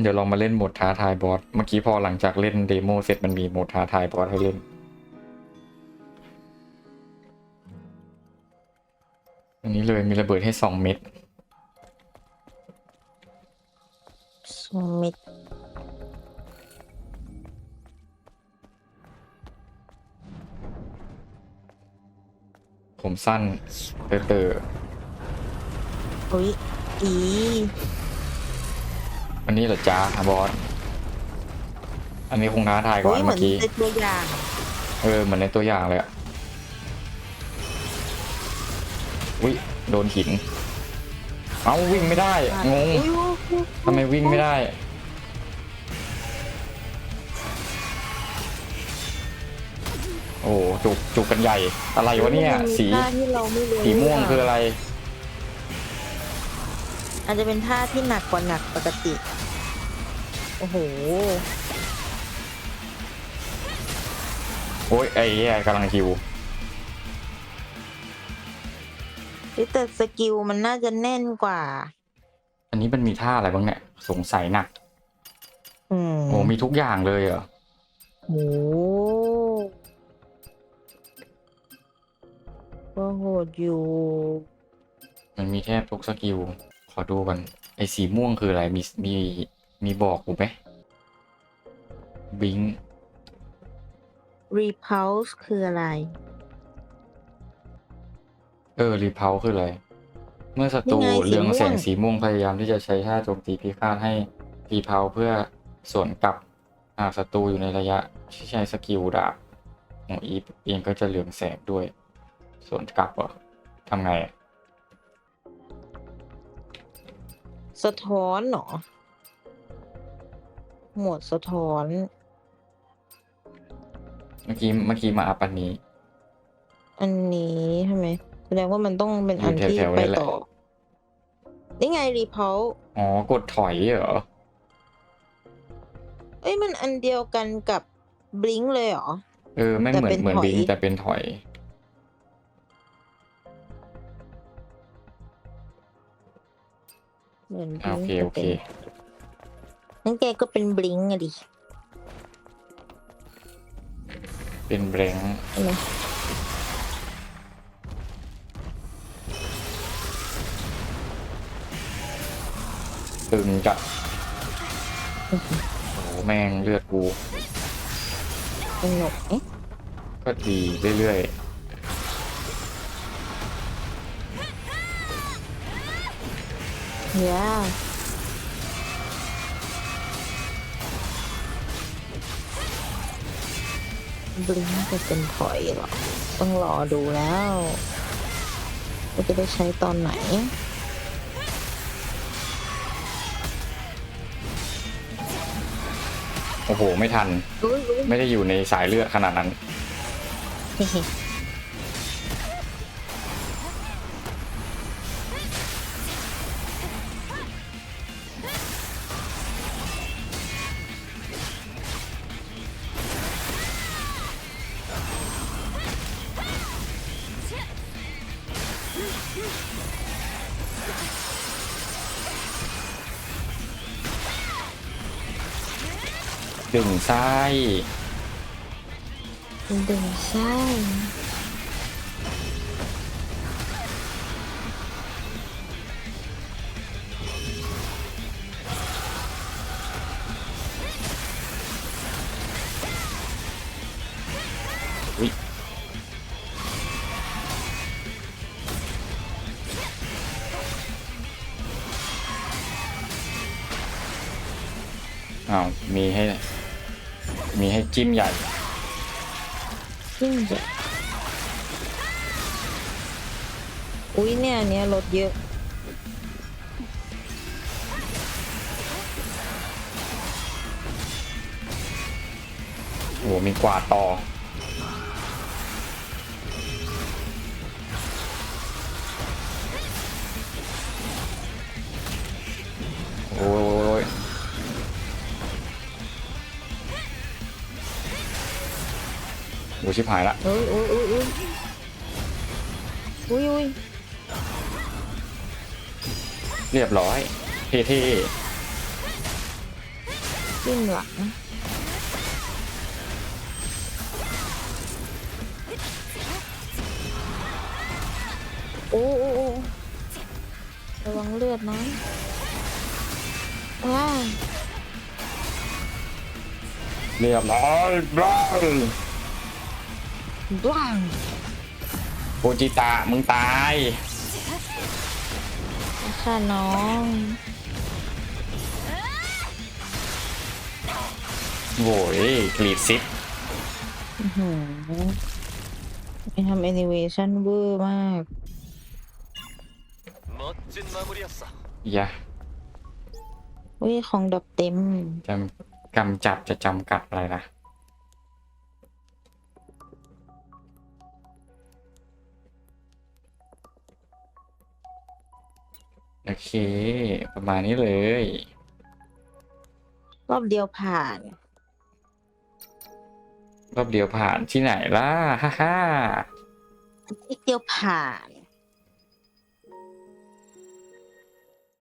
เดี๋ยวลองมาเล่นโหมดท้าทายบอส เมื่อกี้พอหลังจากเล่นเดโมเสร็จมันมีโหมดท้าทายบอสให้เล่น อันนี้เลยมีระเบิดให้สองเม็ดสมิธผมสั้นเตอเตอร์อุ้ยอี อันนี้เหรอจ้าบอส อันนี้คงท้าทายกอุ้ว่ายเหมืเมื่อนอกี้เป็นตัวอย่าง เออเหมือนในตัวอย่างเลยอะอุ้ยโดนหิน เอ้าวิ่งไม่ได้ งงอุ๊ยอุ๊ยอุ๊ยทำไมวิ่งไม่ได้โอ้จุกจุกกันใหญ่อะไรวะเนี่ย สีท่าที่เราไม่รู้สีม่วงคืออะไร อาจจะเป็นท่าที่หนักกว่าหนักปกติ โอ้โห โอ้ยไอ้เหี้ยกำลังฮิวเฮ้ยแต่สกิลมันน่าจะแน่นกว่า อันนี้มันมีท่าอะไรบ้างเนี่ย สงสัยหนัก อืมโอ้มีทุกอย่างเลยเหรอ โอ้ก็โหดอยู่ มันมีแทบทุกสกิล ขอดูกันไอ้สีม่วงคืออะไรมีมีมีบอกกูไหมบิง repulse คืออะไร เออรีเพาคืออะไร เมื่อศัตรูนี่ไงสีเรืองแสงม่วง สีม่วงพยายามที่จะใช้ท่าโจมตีพิฆาตให้รีเพาเพื่อสวนกลับหากศัตรูอยู่ในระยะที่ใช้สกิลดาบของอีฟเองก็จะเหลืองแสงด้วยสวนกลับเหรอทำไงอะ สะท้อนเหรอ หมวดสะท้อน เมื่อกี้เมื่อกี้มาอัพอันนี้ อันนี้ใช่ไหมแสดงว่ามันต้องเป็นอยู่อันที่แถวๆไปนี่แหละต่อ นี่ไง repulse อ๋อ กดถอยเหรอ เอ้ยมันอันเดียวกันกับ blink เลยเหรอ เออ ไม่งเหมือนแต่เป็นเหมือนถอยบิงแต่เป็นถอย เหมือนอะโอ blink เคแต่โอเคเป็นนั่นแกก็เป็น blink อะดิเป็นแบงค์ใช่ไหมตึงจะโอ้โหแม่งเลือดกู สนุกเอ๊ะก็ดีเรื่อยย่าบลิงจะเป็นถอยเหรอ ต้องรอดูแล้วว่าจะได้ใช้ตอนไหนๆโอ้โห ไม่ทันอุ้ยอุ้ยไม่ได้อยู่ในสายเลือดขนาดนั้น ดึงไส้ดึงใช่อุ๊ยอ้าวมีให้ มีให้จิ้มใหญ่ยิ่งจะอุ้ยเนี่ยอันเนี้ยลดเยอะ โอ้โหมีกวาดต่อ ชิบหายละอุ้ยอุ้ยอุ้ยอุ้ยอุ้ยอุ้ยเรียบร้อย เท่จิ้มหลังโอ้โอ้โอ้ระวังเลือดนะว้ายเรียบร้อยบ้า บ้าง โปจิตะมึงตาย ค่ะน้อง โว้ยกรีดซิป อื้อหือไปทำแอนิเมชันเวอร์มาก 멋진 마무리였어. ยะ เว้ยของดอกเต็ม จะกำจัดจะจำกัดอะไรล่ะ อเค ประมาณนี้เลย รอบเดียวผ่าน รอบเดียวผ่านที่ไหนล่ะ ฮ่าฮ่าอีกเดียวผ่าน